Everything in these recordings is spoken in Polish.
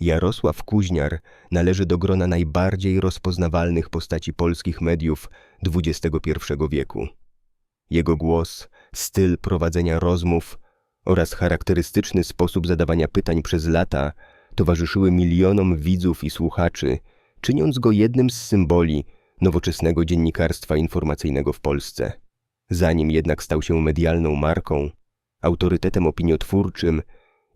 Jarosław Kuźniar należy do grona najbardziej rozpoznawalnych postaci polskich mediów XXI wieku. Jego głos, styl prowadzenia rozmów oraz charakterystyczny sposób zadawania pytań przez lata towarzyszyły milionom widzów i słuchaczy, czyniąc go jednym z symboli nowoczesnego dziennikarstwa informacyjnego w Polsce. Zanim jednak stał się medialną marką, autorytetem opiniotwórczym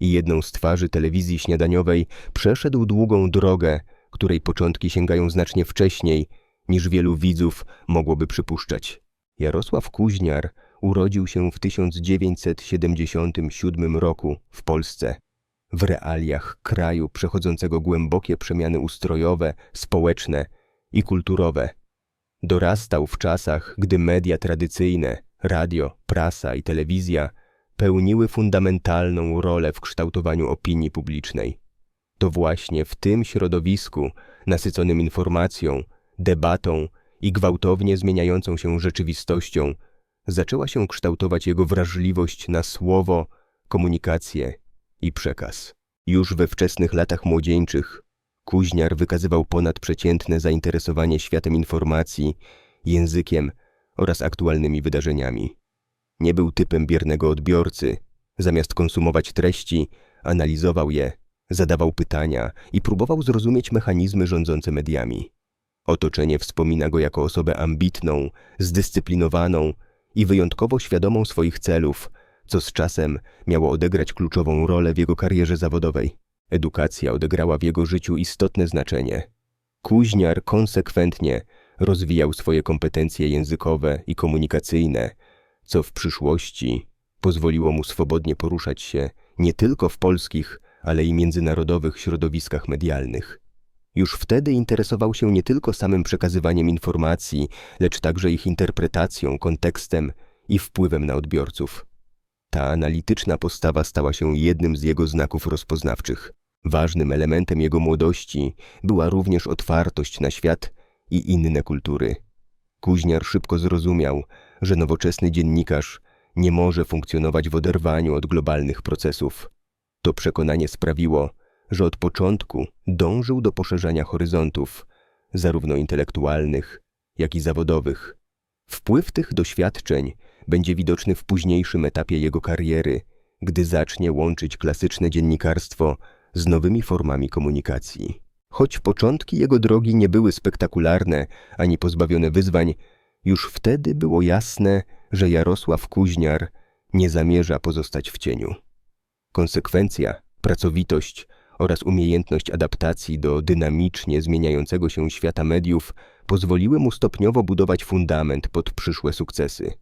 i jedną z twarzy telewizji śniadaniowej, przeszedł długą drogę, której początki sięgają znacznie wcześniej, niż wielu widzów mogłoby przypuszczać. Jarosław Kuźniar urodził się w 1977 roku w Polsce, w realiach kraju przechodzącego głębokie przemiany ustrojowe, społeczne i kulturowe. Dorastał w czasach, gdy media tradycyjne, radio, prasa i telewizja pełniły fundamentalną rolę w kształtowaniu opinii publicznej. To właśnie w tym środowisku, nasyconym informacją, debatą i gwałtownie zmieniającą się rzeczywistością, zaczęła się kształtować jego wrażliwość na słowo, komunikację i przekaz. Już we wczesnych latach młodzieńczych Kuźniar wykazywał ponadprzeciętne zainteresowanie światem informacji, językiem oraz aktualnymi wydarzeniami. Nie był typem biernego odbiorcy. Zamiast konsumować treści, analizował je, zadawał pytania i próbował zrozumieć mechanizmy rządzące mediami. Otoczenie wspomina go jako osobę ambitną, zdyscyplinowaną i wyjątkowo świadomą swoich celów, co z czasem miało odegrać kluczową rolę w jego karierze zawodowej. Edukacja odegrała w jego życiu istotne znaczenie. Kuźniar konsekwentnie rozwijał swoje kompetencje językowe i komunikacyjne, co w przyszłości pozwoliło mu swobodnie poruszać się nie tylko w polskich, ale i międzynarodowych środowiskach medialnych. Już wtedy interesował się nie tylko samym przekazywaniem informacji, lecz także ich interpretacją, kontekstem i wpływem na odbiorców. Ta analityczna postawa stała się jednym z jego znaków rozpoznawczych. Ważnym elementem jego młodości była również otwartość na świat i inne kultury. Kuźniar szybko zrozumiał, że nowoczesny dziennikarz nie może funkcjonować w oderwaniu od globalnych procesów. To przekonanie sprawiło, że od początku dążył do poszerzania horyzontów, zarówno intelektualnych, jak i zawodowych. Wpływ tych doświadczeń będzie widoczny w późniejszym etapie jego kariery, gdy zacznie łączyć klasyczne dziennikarstwo z nowymi formami komunikacji. Choć początki jego drogi nie były spektakularne ani pozbawione wyzwań, już wtedy było jasne, że Jarosław Kuźniar nie zamierza pozostać w cieniu. Konsekwencja, pracowitość oraz umiejętność adaptacji do dynamicznie zmieniającego się świata mediów pozwoliły mu stopniowo budować fundament pod przyszłe sukcesy.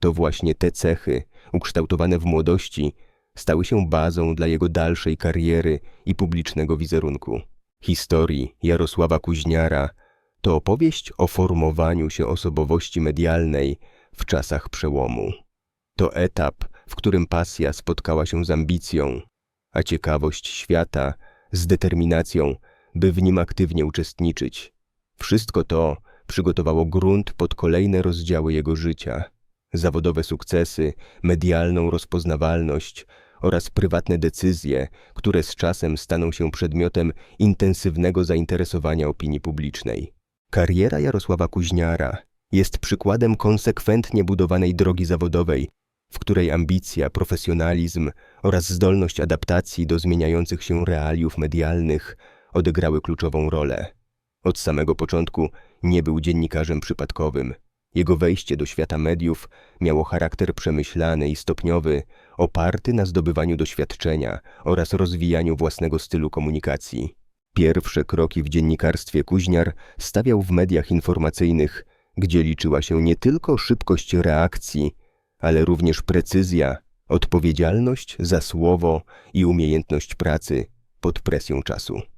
To właśnie te cechy, ukształtowane w młodości, stały się bazą dla jego dalszej kariery i publicznego wizerunku. Historii Jarosława Kuźniara to opowieść o formowaniu się osobowości medialnej w czasach przełomu. To etap, w którym pasja spotkała się z ambicją, a ciekawość świata z determinacją, by w nim aktywnie uczestniczyć. Wszystko to przygotowało grunt pod kolejne rozdziały jego życia. Zawodowe sukcesy, medialną rozpoznawalność oraz prywatne decyzje, które z czasem staną się przedmiotem intensywnego zainteresowania opinii publicznej. Kariera Jarosława Kuźniara jest przykładem konsekwentnie budowanej drogi zawodowej, w której ambicja, profesjonalizm oraz zdolność adaptacji do zmieniających się realiów medialnych odegrały kluczową rolę. Od samego początku nie był dziennikarzem przypadkowym. Jego wejście do świata mediów miało charakter przemyślany i stopniowy, oparty na zdobywaniu doświadczenia oraz rozwijaniu własnego stylu komunikacji. Pierwsze kroki w dziennikarstwie Kuźniar stawiał w mediach informacyjnych, gdzie liczyła się nie tylko szybkość reakcji, ale również precyzja, odpowiedzialność za słowo i umiejętność pracy pod presją czasu.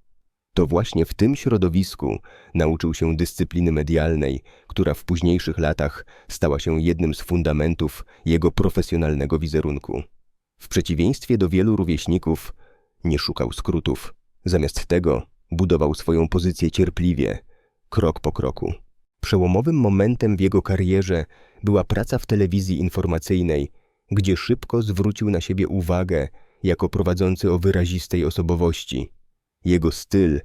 To właśnie w tym środowisku nauczył się dyscypliny medialnej, która w późniejszych latach stała się jednym z fundamentów jego profesjonalnego wizerunku. W przeciwieństwie do wielu rówieśników, nie szukał skrótów. Zamiast tego budował swoją pozycję cierpliwie, krok po kroku. Przełomowym momentem w jego karierze była praca w telewizji informacyjnej, gdzie szybko zwrócił na siebie uwagę jako prowadzący o wyrazistej osobowości. Jego styl,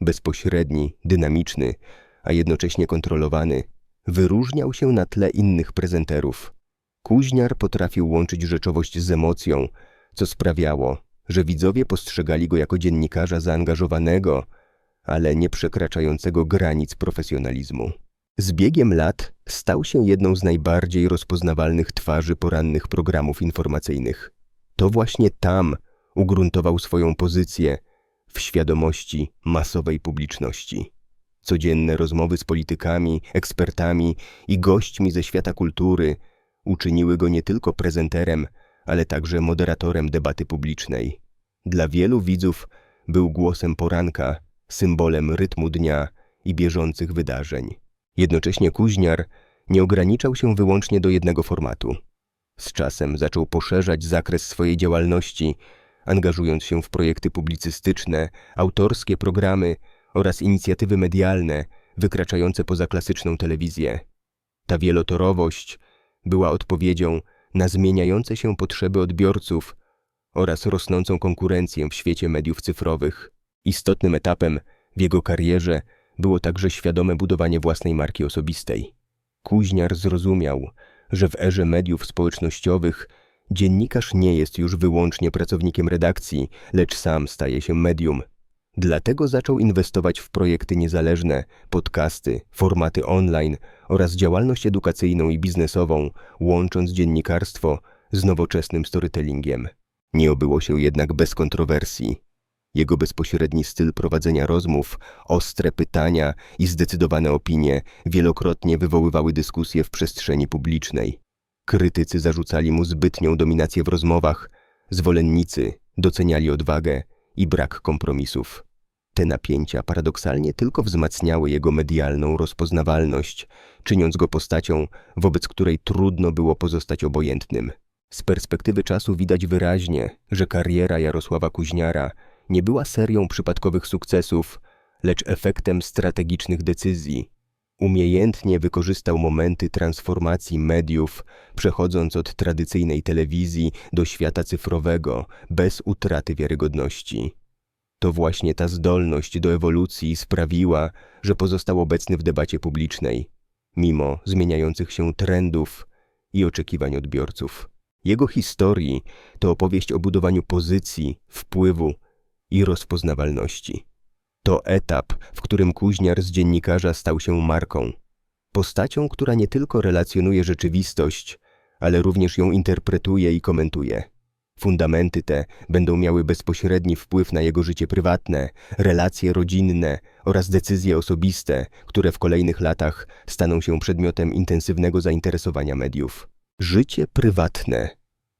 bezpośredni, dynamiczny, a jednocześnie kontrolowany, wyróżniał się na tle innych prezenterów. Kuźniar potrafił łączyć rzeczowość z emocją, co sprawiało, że widzowie postrzegali go jako dziennikarza zaangażowanego, ale nie przekraczającego granic profesjonalizmu. Z biegiem lat stał się jedną z najbardziej rozpoznawalnych twarzy porannych programów informacyjnych. To właśnie tam ugruntował swoją pozycję w świadomości masowej publiczności. Codzienne rozmowy z politykami, ekspertami i gośćmi ze świata kultury uczyniły go nie tylko prezenterem, ale także moderatorem debaty publicznej. Dla wielu widzów był głosem poranka, symbolem rytmu dnia i bieżących wydarzeń. Jednocześnie Kuźniar nie ograniczał się wyłącznie do jednego formatu. Z czasem zaczął poszerzać zakres swojej działalności, angażując się w projekty publicystyczne, autorskie programy oraz inicjatywy medialne wykraczające poza klasyczną telewizję. Ta wielotorowość była odpowiedzią na zmieniające się potrzeby odbiorców oraz rosnącą konkurencję w świecie mediów cyfrowych. Istotnym etapem w jego karierze było także świadome budowanie własnej marki osobistej. Kuźniar zrozumiał, że w erze mediów społecznościowych dziennikarz nie jest już wyłącznie pracownikiem redakcji, lecz sam staje się medium. Dlatego zaczął inwestować w projekty niezależne, podcasty, formaty online oraz działalność edukacyjną i biznesową, łącząc dziennikarstwo z nowoczesnym storytellingiem. Nie obyło się jednak bez kontrowersji. Jego bezpośredni styl prowadzenia rozmów, ostre pytania i zdecydowane opinie wielokrotnie wywoływały dyskusje w przestrzeni publicznej. Krytycy zarzucali mu zbytnią dominację w rozmowach, zwolennicy doceniali odwagę i brak kompromisów. Te napięcia paradoksalnie tylko wzmacniały jego medialną rozpoznawalność, czyniąc go postacią, wobec której trudno było pozostać obojętnym. Z perspektywy czasu widać wyraźnie, że kariera Jarosława Kuźniara nie była serią przypadkowych sukcesów, lecz efektem strategicznych decyzji. Umiejętnie wykorzystał momenty transformacji mediów, przechodząc od tradycyjnej telewizji do świata cyfrowego bez utraty wiarygodności. To właśnie ta zdolność do ewolucji sprawiła, że pozostał obecny w debacie publicznej, mimo zmieniających się trendów i oczekiwań odbiorców. Jego historii to opowieść o budowaniu pozycji, wpływu i rozpoznawalności. To etap, w którym Kuźniar z dziennikarza stał się marką. Postacią, która nie tylko relacjonuje rzeczywistość, ale również ją interpretuje i komentuje. Fundamenty te będą miały bezpośredni wpływ na jego życie prywatne, relacje rodzinne oraz decyzje osobiste, które w kolejnych latach staną się przedmiotem intensywnego zainteresowania mediów. Życie prywatne.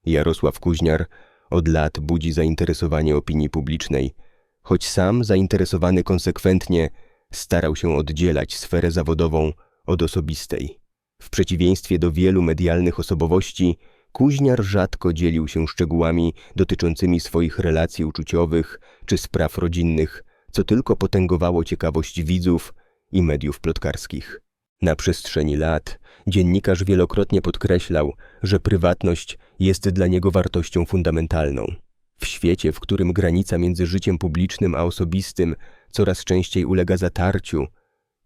Jarosław Kuźniar od lat budzi zainteresowanie opinii publicznej, choć sam zainteresowany konsekwentnie starał się oddzielać sferę zawodową od osobistej. W przeciwieństwie do wielu medialnych osobowości, Kuźniar rzadko dzielił się szczegółami dotyczącymi swoich relacji uczuciowych czy spraw rodzinnych, co tylko potęgowało ciekawość widzów i mediów plotkarskich. Na przestrzeni lat dziennikarz wielokrotnie podkreślał, że prywatność jest dla niego wartością fundamentalną. W świecie, w którym granica między życiem publicznym a osobistym coraz częściej ulega zatarciu,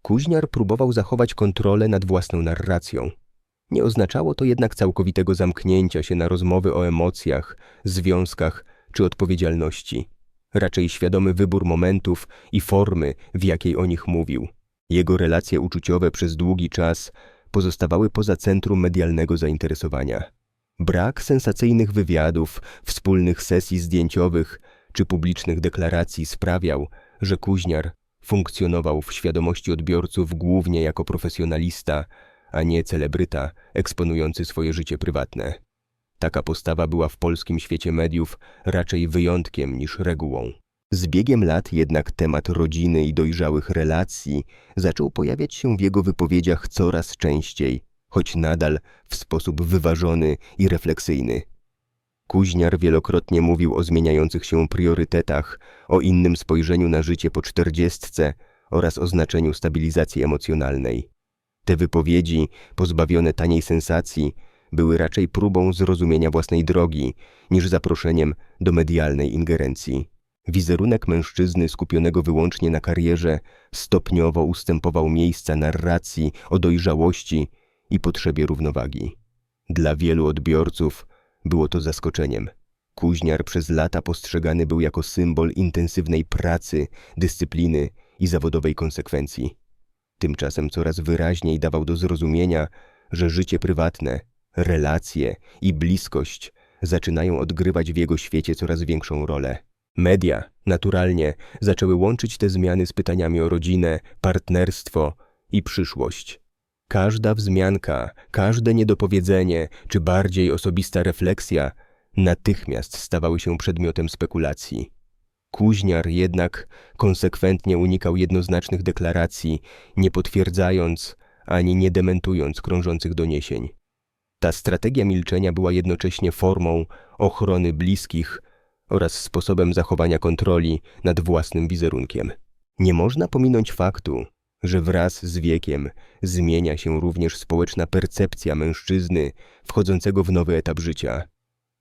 Kuźniar próbował zachować kontrolę nad własną narracją. Nie oznaczało to jednak całkowitego zamknięcia się na rozmowy o emocjach, związkach czy odpowiedzialności. Raczej świadomy wybór momentów i formy, w jakiej o nich mówił. Jego relacje uczuciowe przez długi czas pozostawały poza centrum medialnego zainteresowania. Brak sensacyjnych wywiadów, wspólnych sesji zdjęciowych czy publicznych deklaracji sprawiał, że Kuźniar funkcjonował w świadomości odbiorców głównie jako profesjonalista, a nie celebryta eksponujący swoje życie prywatne. Taka postawa była w polskim świecie mediów raczej wyjątkiem niż regułą. Z biegiem lat jednak temat rodziny i dojrzałych relacji zaczął pojawiać się w jego wypowiedziach coraz częściej, choć nadal w sposób wyważony i refleksyjny. Kuźniar wielokrotnie mówił o zmieniających się priorytetach, o innym spojrzeniu na życie po czterdziestce oraz o znaczeniu stabilizacji emocjonalnej. Te wypowiedzi, pozbawione taniej sensacji, były raczej próbą zrozumienia własnej drogi niż zaproszeniem do medialnej ingerencji. Wizerunek mężczyzny skupionego wyłącznie na karierze stopniowo ustępował miejsca narracji o dojrzałości i potrzebie równowagi. Dla wielu odbiorców było to zaskoczeniem. Kuźniar przez lata postrzegany był jako symbol intensywnej pracy, dyscypliny i zawodowej konsekwencji. Tymczasem coraz wyraźniej dawał do zrozumienia, że życie prywatne, relacje i bliskość zaczynają odgrywać w jego świecie coraz większą rolę. Media, naturalnie, zaczęły łączyć te zmiany z pytaniami o rodzinę, partnerstwo i przyszłość. Każda wzmianka, każde niedopowiedzenie, czy bardziej osobista refleksja natychmiast stawały się przedmiotem spekulacji. Kuźniar jednak konsekwentnie unikał jednoznacznych deklaracji, nie potwierdzając ani nie dementując krążących doniesień. Ta strategia milczenia była jednocześnie formą ochrony bliskich oraz sposobem zachowania kontroli nad własnym wizerunkiem. Nie można pominąć faktu, że wraz z wiekiem zmienia się również społeczna percepcja mężczyzny wchodzącego w nowy etap życia.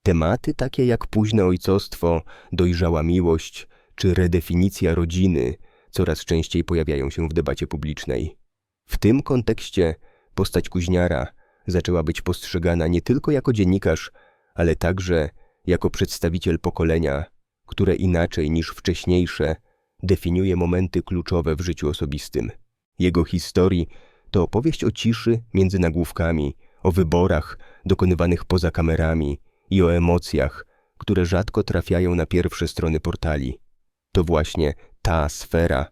Tematy takie jak późne ojcostwo, dojrzała miłość czy redefinicja rodziny coraz częściej pojawiają się w debacie publicznej. W tym kontekście postać Kuźniara zaczęła być postrzegana nie tylko jako dziennikarz, ale także jako przedstawiciel pokolenia, które inaczej niż wcześniejsze definiuje momenty kluczowe w życiu osobistym. Jego historii to opowieść o ciszy między nagłówkami, o wyborach dokonywanych poza kamerami i o emocjach, które rzadko trafiają na pierwsze strony portali. To właśnie ta sfera,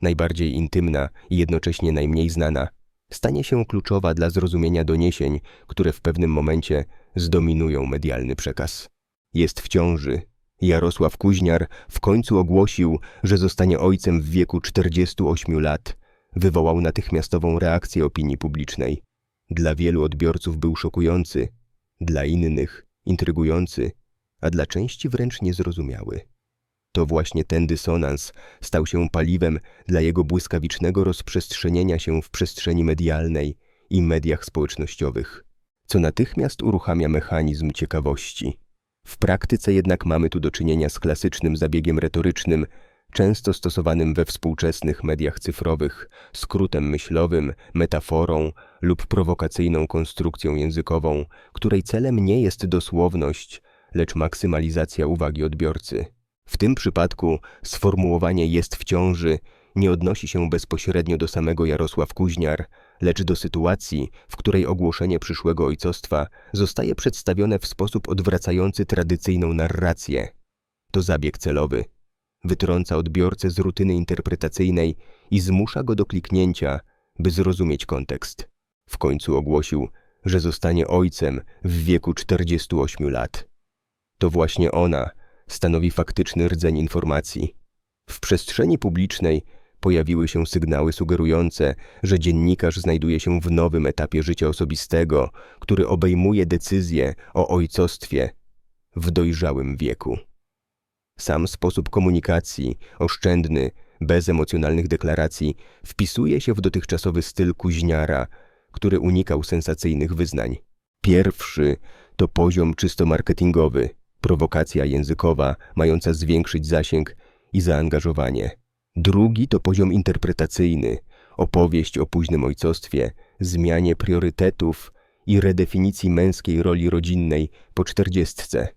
najbardziej intymna i jednocześnie najmniej znana, stanie się kluczowa dla zrozumienia doniesień, które w pewnym momencie zdominują medialny przekaz. Jest w ciąży. Jarosław Kuźniar w końcu ogłosił, że zostanie ojcem w wieku 48 lat. Wywołał natychmiastową reakcję opinii publicznej. Dla wielu odbiorców był szokujący, dla innych intrygujący, a dla części wręcz niezrozumiały. To właśnie ten dysonans stał się paliwem dla jego błyskawicznego rozprzestrzenienia się w przestrzeni medialnej i mediach społecznościowych, co natychmiast uruchamia mechanizm ciekawości. W praktyce jednak mamy tu do czynienia z klasycznym zabiegiem retorycznym, często stosowanym we współczesnych mediach cyfrowych, skrótem myślowym, metaforą lub prowokacyjną konstrukcją językową, której celem nie jest dosłowność, lecz maksymalizacja uwagi odbiorcy. W tym przypadku sformułowanie jest w ciąży nie odnosi się bezpośrednio do samego Jarosław Kuźniar, lecz do sytuacji, w której ogłoszenie przyszłego ojcostwa zostaje przedstawione w sposób odwracający tradycyjną narrację. To zabieg celowy. Wytrąca odbiorcę z rutyny interpretacyjnej i zmusza go do kliknięcia, by zrozumieć kontekst. W końcu ogłosił, że zostanie ojcem w wieku 48 lat. To właśnie ona stanowi faktyczny rdzeń informacji. W przestrzeni publicznej pojawiły się sygnały sugerujące, że dziennikarz znajduje się w nowym etapie życia osobistego, który obejmuje decyzję o ojcostwie w dojrzałym wieku. Sam sposób komunikacji, oszczędny, bez emocjonalnych deklaracji, wpisuje się w dotychczasowy styl kuźniara, który unikał sensacyjnych wyznań. Pierwszy to poziom czysto marketingowy, prowokacja językowa mająca zwiększyć zasięg i zaangażowanie. Drugi to poziom interpretacyjny, opowieść o późnym ojcostwie, zmianie priorytetów i redefinicji męskiej roli rodzinnej po czterdziestce.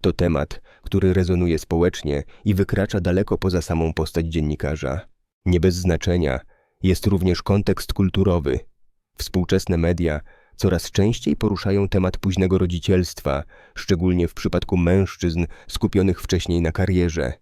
To temat, który rezonuje społecznie i wykracza daleko poza samą postać dziennikarza. Nie bez znaczenia jest również kontekst kulturowy. Współczesne media coraz częściej poruszają temat późnego rodzicielstwa, szczególnie w przypadku mężczyzn skupionych wcześniej na karierze.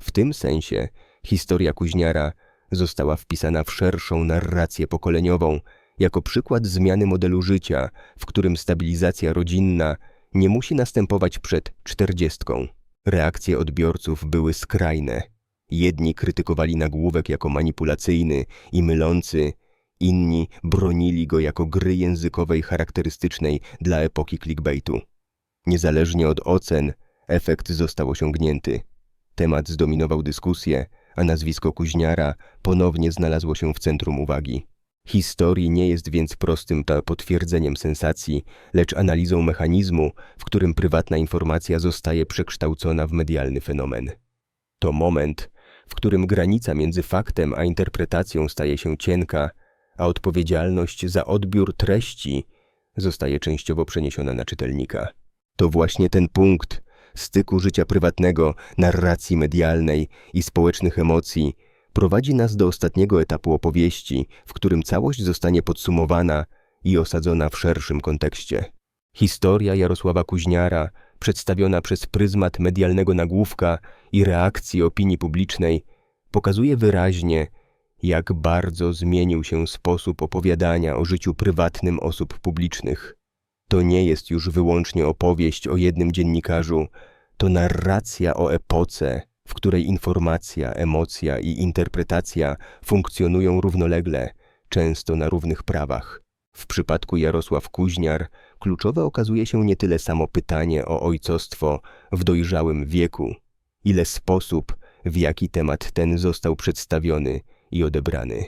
W tym sensie historia Kuźniara została wpisana w szerszą narrację pokoleniową, jako przykład zmiany modelu życia, w którym stabilizacja rodzinna nie musi następować przed czterdziestką. Reakcje odbiorców były skrajne. Jedni krytykowali nagłówek jako manipulacyjny i mylący, inni bronili go jako gry językowej charakterystycznej dla epoki clickbaitu. Niezależnie od ocen, efekt został osiągnięty. Temat zdominował dyskusję, a nazwisko Kuźniara ponownie znalazło się w centrum uwagi. Historii nie jest więc prostym potwierdzeniem sensacji, lecz analizą mechanizmu, w którym prywatna informacja zostaje przekształcona w medialny fenomen. To moment, w którym granica między faktem a interpretacją staje się cienka, a odpowiedzialność za odbiór treści zostaje częściowo przeniesiona na czytelnika. To właśnie ten punkt styku życia prywatnego, narracji medialnej i społecznych emocji prowadzi nas do ostatniego etapu opowieści, w którym całość zostanie podsumowana i osadzona w szerszym kontekście. Historia Jarosława Kuźniara, przedstawiona przez pryzmat medialnego nagłówka i reakcji opinii publicznej, pokazuje wyraźnie, jak bardzo zmienił się sposób opowiadania o życiu prywatnym osób publicznych. To nie jest już wyłącznie opowieść o jednym dziennikarzu, to narracja o epoce, w której informacja, emocja i interpretacja funkcjonują równolegle, często na równych prawach. W przypadku Jarosław Kuźniar kluczowe okazuje się nie tyle samo pytanie o ojcostwo w dojrzałym wieku, ile sposób, w jaki temat ten został przedstawiony i odebrany.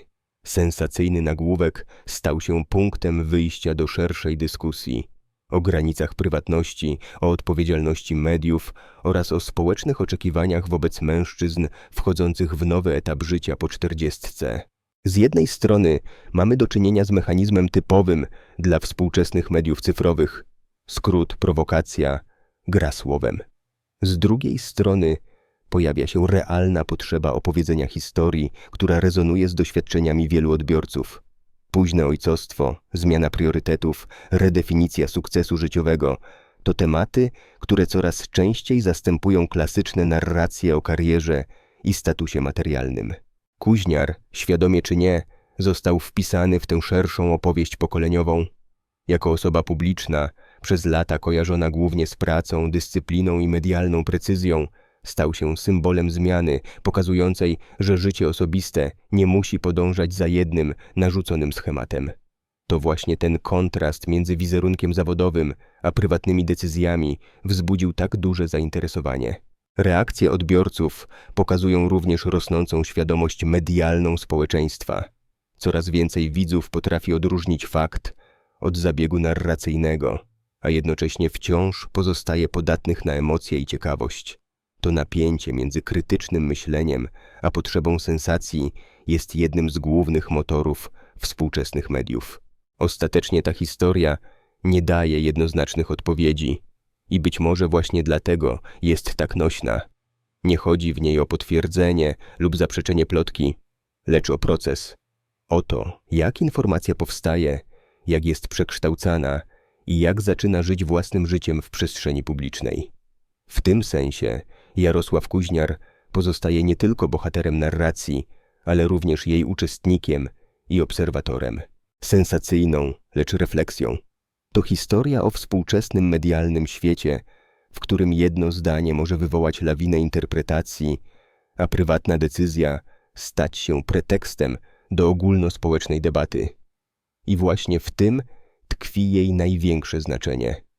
Sensacyjny nagłówek stał się punktem wyjścia do szerszej dyskusji o granicach prywatności, o odpowiedzialności mediów oraz o społecznych oczekiwaniach wobec mężczyzn wchodzących w nowy etap życia po czterdziestce. Z jednej strony mamy do czynienia z mechanizmem typowym dla współczesnych mediów cyfrowych skrót, prowokacja, gra słowem. Z drugiej strony pojawia się realna potrzeba opowiedzenia historii, która rezonuje z doświadczeniami wielu odbiorców. Późne ojcostwo, zmiana priorytetów, redefinicja sukcesu życiowego to tematy, które coraz częściej zastępują klasyczne narracje o karierze i statusie materialnym. Kuźniar, świadomie czy nie, został wpisany w tę szerszą opowieść pokoleniową. Jako osoba publiczna, przez lata kojarzona głównie z pracą, dyscypliną i medialną precyzją, stał się symbolem zmiany, pokazującej, że życie osobiste nie musi podążać za jednym, narzuconym schematem. To właśnie ten kontrast między wizerunkiem zawodowym a prywatnymi decyzjami wzbudził tak duże zainteresowanie. Reakcje odbiorców pokazują również rosnącą świadomość medialną społeczeństwa. Coraz więcej widzów potrafi odróżnić fakt od zabiegu narracyjnego, a jednocześnie wciąż pozostaje podatnych na emocje i ciekawość. To napięcie między krytycznym myśleniem a potrzebą sensacji jest jednym z głównych motorów współczesnych mediów. Ostatecznie ta historia nie daje jednoznacznych odpowiedzi i być może właśnie dlatego jest tak nośna. Nie chodzi w niej o potwierdzenie lub zaprzeczenie plotki, lecz o proces. O to, jak informacja powstaje, jak jest przekształcana i jak zaczyna żyć własnym życiem w przestrzeni publicznej. W tym sensie Jarosław Kuźniar pozostaje nie tylko bohaterem narracji, ale również jej uczestnikiem i obserwatorem. Sensacyjną, lecz refleksją. To historia o współczesnym medialnym świecie, w którym jedno zdanie może wywołać lawinę interpretacji, a prywatna decyzja stać się pretekstem do ogólnospołecznej debaty. I właśnie w tym tkwi jej największe znaczenie.